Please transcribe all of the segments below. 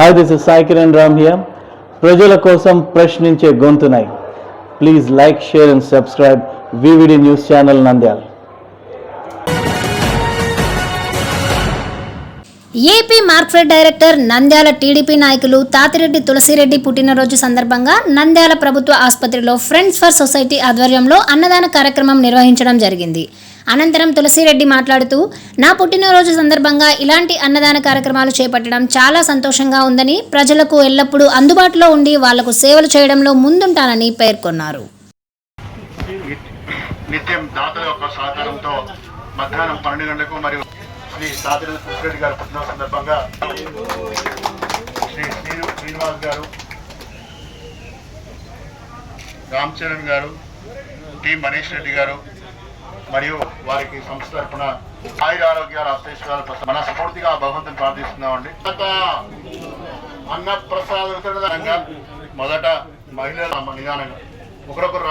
Hi this is Sai Kiran Ram here ప్రజల కోసం ప్రశ్నించే గొంతునై. Please like share and subscribe VVD news channel Nandyal AP Markfed director Nandyal TDP నాయకులు తాతిరెడ్డి తులసిరెడ్డి పుట్టినరోజు సందర్భంగా నంద్యాల ప్రభుత్వ ఆసుపత్రిలో ఫ్రెండ్స్ ఫర్ సొసైటీ ఆధ్వర్యంలో అన్నదాన కార్యక్రమం నిర్వహించడం జరిగింది. అనంతరం తులసిరెడ్డి మాట్లాడుతూ నా పుట్టినరోజు సందర్భంగా ఇలాంటి అన్నదాన కార్యక్రమాలు చేపట్టడం చాలా సంతోషంగా ఉందని ప్రజలకు ఎల్లప్పుడూ అందుబాటులో ఉండి వాళ్ళకు సేవలు చేయడంలో ముందుంటానని పేర్కొన్నారు. నిత్యం దాతల యొక్క సహకారంతో మధ్యాహ్నం పన్నెండు గంటలకు మరియు శ్రీ దాతల సుశ్రెడ్డి గారు పుట్టిన సందర్భంగా శ్రీ శ్రీను శ్రీనివాస్ గారు రామ్ చరణ్ గారు టి మనీష్ రెడ్డి గారు మరియు వారికి సంస్థ తరఫున ఆయుర ఆరోగ్యాల అశేషాల మన స్ఫూర్తిగా భగవంతుని ప్రార్థిస్తున్నామండి. మొదట అన్న ప్రసాద మొదట మహిళల నిదానంగా ఒకరొకరు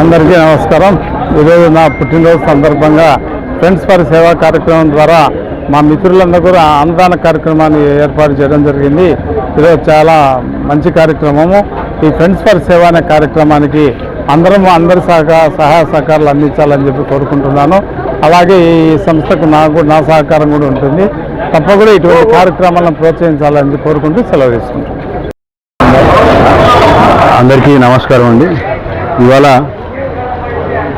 అందరికీ నమస్కారం. ఈరోజు నా పుట్టినరోజు సందర్భంగా ఫ్రెండ్స్ ఫర్ సేవా కార్యక్రమం ద్వారా మా మిత్రులందరూ కూడా అన్నదాన కార్యక్రమాన్ని ఏర్పాటు చేయడం జరిగింది. ఈరోజు చాలా మంచి కార్యక్రమము. ఈ ఫ్రెండ్స్ ఫర్ సేవ అనే కార్యక్రమానికి అందరము అందరి సహకార సహాయ సహకారాలు అందించాలని చెప్పి కోరుకుంటున్నాను. అలాగే ఈ సంస్థకు నాకు నా సహకారం కూడా ఉంటుంది. తప్పకుండా ఇటువంటి కార్యక్రమాలను ప్రోత్సహించాలని కోరుకుంటూ సెలవు తీసుకుంటాం అందరికీ నమస్కారం అండి. ఇవాళ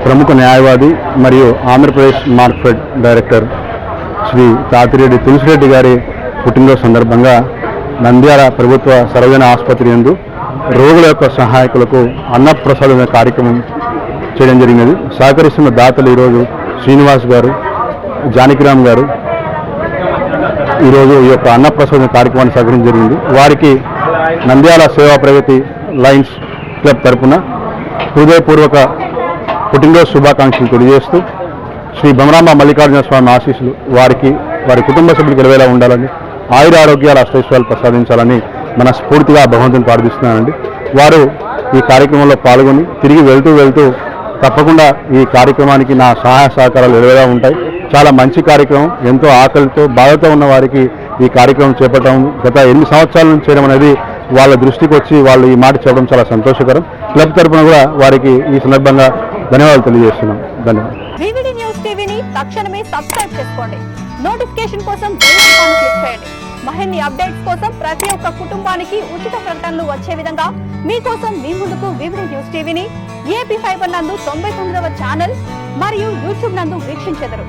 ప్రముఖ న్యాయవాది మరియు ఆంధ్రప్రదేశ్ మార్క్ఫెడ్ డైరెక్టర్ శ్రీ తాతిరెడ్డి తులసిరెడ్డి గారి పుట్టినరోజు సందర్భంగా నంద్యాల ప్రభుత్వ సర్వజన ఆసుపత్రి యందు రోగుల యొక్క సహాయకులకు అన్నప్రసాదం కార్యక్రమం చేయడం జరిగినది. సహకరిస్తున్న దాతలు ఈరోజు శ్రీనివాస్ గారు జానకిరామ్ గారు ఈరోజు ఈ యొక్క అన్నప్రసోదన కార్యక్రమాన్ని సహకరించడం జరిగింది. వారికి నంద్యాల సేవా ప్రగతి లైన్స్ క్లబ్ తరఫున హృదయపూర్వక పుట్టినరోజు శుభాకాంక్షలు తెలియజేస్తూ శ్రీ భమరామ మల్లికార్జున స్వామి ఆశీస్సులు వారికి వారి కుటుంబ సభ్యులకు ఇరవేలా ఉండాలని ఆయుర ఆరోగ్యాల అష్టైశ్వర్యాలు ప్రసాదించాలని మనస్ఫూర్తిగా భగవంతుని ప్రార్థిస్తున్నానండి. వారు ఈ కార్యక్రమంలో పాల్గొని తిరిగి వెళ్తూ వెళ్తూ తప్పకుండా ఈ కార్యక్రమానికి నా సహాయ సహకారాలు ఎదురుగా ఉంటాయి. చాలా మంచి కార్యక్రమం. ఎంతో ఆకలితో బాధతో ఉన్న వారికి ఈ కార్యక్రమం చేపట్టడం గత ఎన్ని సంవత్సరాల నుంచి చేయడం అనేది వాళ్ళ దృష్టికి వచ్చి వాళ్ళు ఈ మాట చెప్పడం చాలా సంతోషకరం. క్లబ్ తరపున కూడా వారికి ఈ సందర్భంగా ధన్యవాదాలు తెలియజేస్తున్నాం. ధన్యవాదాలు. న్యూస్ టీవీని తక్షణమే సబ్స్క్రైబ్ చేసుకోండి. నోటిఫికేషన్ కోసం బెల్ క్లిక్ చేయండి. అప్డేట్స్ కోసం ప్రతి ఒక్క కుటుంబానికి ఉచిత ప్రకటనలు వచ్చే విధంగా మీకోసం మీ ముందుకు వివిడి న్యూస్ టీవీని ఏపీ ఫైబర్ నందు తొంభై తొమ్మిదవ ఛానల్ మరియు యూట్యూబ్ నందు వీక్షించెదరు.